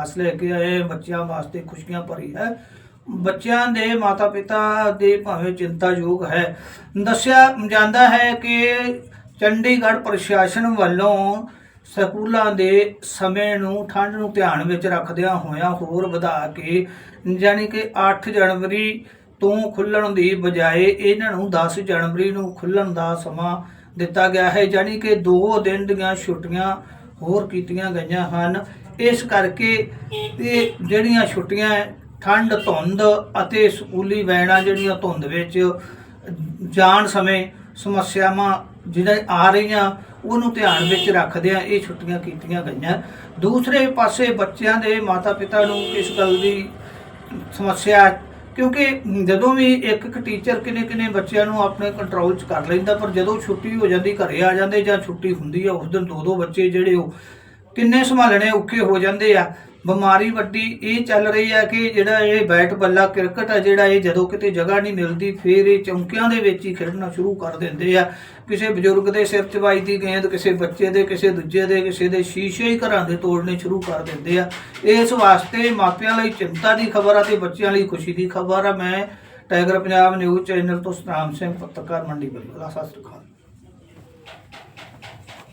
ਖਾਸ ਲੈ ਕੇ ਆਏ, ਬੱਚਿਆਂ ਵਾਸਤੇ ਖੁਸ਼ੀਆਂ ਭਰੀ ਹੈ। ਬੱਚਿਆਂ ਦੇ ਮਾਤਾ-ਪਿਤਾ ਦੇ ਭਾਵੇਂ ਚਿੰਤਾਯੋਗ ਹੈ। ਦੱਸਿਆ ਜਾਂਦਾ ਹੈ ਕਿ ਚੰਡੀਗੜ੍ਹ ਪ੍ਰਸ਼ਾਸਨ ਵੱਲੋਂ ਸਕੂਲਾਂ ਦੇ ਸਮੇਂ ਨੂੰ ਠੰਡ ਨੂੰ ਧਿਆਨ ਵਿੱਚ ਰੱਖਦਿਆਂ ਹੋਇਆਂ ਹੋਰ ਵਧਾ ਕੇ ਯਾਨੀ ਕਿ 8 ਜਨਵਰੀ ਤੋਂ ਖੁੱਲਣ ਦੀ ਬਜਾਏ ਇਹਨਾਂ ਨੂੰ 10 ਜਨਵਰੀ ਨੂੰ ਖੁੱਲਣ ਦਾ ਸਮਾਂ ਦਿੱਤਾ ਗਿਆ ਹੈ। ਯਾਨੀ ਕਿ 2 ਦਿਨ ਦੀਆਂ ਛੁੱਟੀਆਂ ਹੋਰ ਕੀਤੀਆਂ ਗਈਆਂ ਹਨ। ਇਸ ਕਰਕੇ ਇਹ ਜਿਹੜੀਆਂ ਛੁੱਟੀਆਂ ਠੰਡ, ਧੁੰਦ ਅਤੇ ਸਕੂਲੀ ਵੈਨਾਂ ਜਿਹੜੀਆਂ ਧੁੰਦ ਵਿੱਚ ਜਾਣ ਸਮੇਂ ਸਮੱਸਿਆਵਾਂ ਜਿਹੜਾ ਆ ਰਹੀਆਂ, ਉਹਨੂੰ ਧਿਆਨ ਵਿੱਚ ਰੱਖਦਿਆਂ ਇਹ ਛੁੱਟੀਆਂ ਕੀਤੀਆਂ ਗਈਆਂ। ਦੂਸਰੇ ਪਾਸੇ ਬੱਚਿਆਂ ਦੇ ਮਾਤਾ-ਪਿਤਾ ਨੂੰ ਇਸ ਗੱਲ ਦੀ ਸਮੱਸਿਆ ਕਿਉਂਕਿ ਜਦੋਂ ਵੀ ਇੱਕ ਇੱਕ ਟੀਚਰ ਕਿਨੇ ਕਿਨੇ ਬੱਚਿਆਂ ਨੂੰ ਆਪਣੇ ਕੰਟਰੋਲ 'ਚ ਕਰ ਲੈਂਦਾ, ਪਰ ਜਦੋਂ ਛੁੱਟੀ ਹੋ ਜਾਂਦੀ, ਘਰੇ ਆ ਜਾਂਦੇ ਜਾਂ ਛੁੱਟੀ ਹੁੰਦੀ ਆ, ਉਸ ਦਿਨ ਦੋ ਦੋ ਬੱਚੇ ਜਿਹੜੇ ਉਹ ਕਿੰਨੇ ਸੰਭਾਲਣੇ ਔਖੇ ਹੋ ਜਾਂਦੇ ਆ। ਬਿਮਾਰੀ ਵੱਡੀ ਇਹ ਚੱਲ ਰਹੀ ਆ ਕਿ ਜਿਹੜਾ ਇਹ ਬੈਟ ਬੱਲਾ ਕ੍ਰਿਕਟ ਆ, ਜਿਹੜਾ ਇਹ ਜਦੋਂ ਕਿਤੇ ਜਗ੍ਹਾ ਨਹੀਂ ਮਿਲਦੀ, ਫਿਰ ਇਹ ਚੌਂਕਿਆਂ ਦੇ ਵਿੱਚ ਹੀ ਖੇਡਣਾ ਸ਼ੁਰੂ ਕਰ ਦਿੰਦੇ ਆ। ਕਿਸੇ ਬਜ਼ੁਰਗ ਦੇ ਸਿਰ 'ਚ ਵੱਜਦੀ ਗੇਂਦ, ਕਿਸੇ ਬੱਚੇ ਦੇ, ਕਿਸੇ ਦੂਜੇ ਦੇ, ਕਿਸੇ ਦੇ ਸ਼ੀਸ਼ੇ ਹੀ ਘਰਾਂ ਦੇ ਤੋੜਨੇ ਸ਼ੁਰੂ ਕਰ ਦਿੰਦੇ ਆ। ਇਸ ਵਾਸਤੇ ਮਾਪਿਆਂ ਲਈ ਚਿੰਤਾ ਦੀ ਖਬਰ ਆ ਤੇ ਬੱਚਿਆਂ ਲਈ ਖੁਸ਼ੀ ਦੀ ਖਬਰ ਆ। ਮੈਂ ਟਾਈਗਰ ਪੰਜਾਬ ਨਿਊਜ਼ ਚੈਨਲ ਤੋਂ ਸਤਨਾਮ ਸਿੰਘ, ਪੱਤਰਕਾਰ ਮੰਡੀ ਬਲੀਵਾਲਾ ਸਤਿ ਸ਼੍ਰੀ ਅਕਾਲ।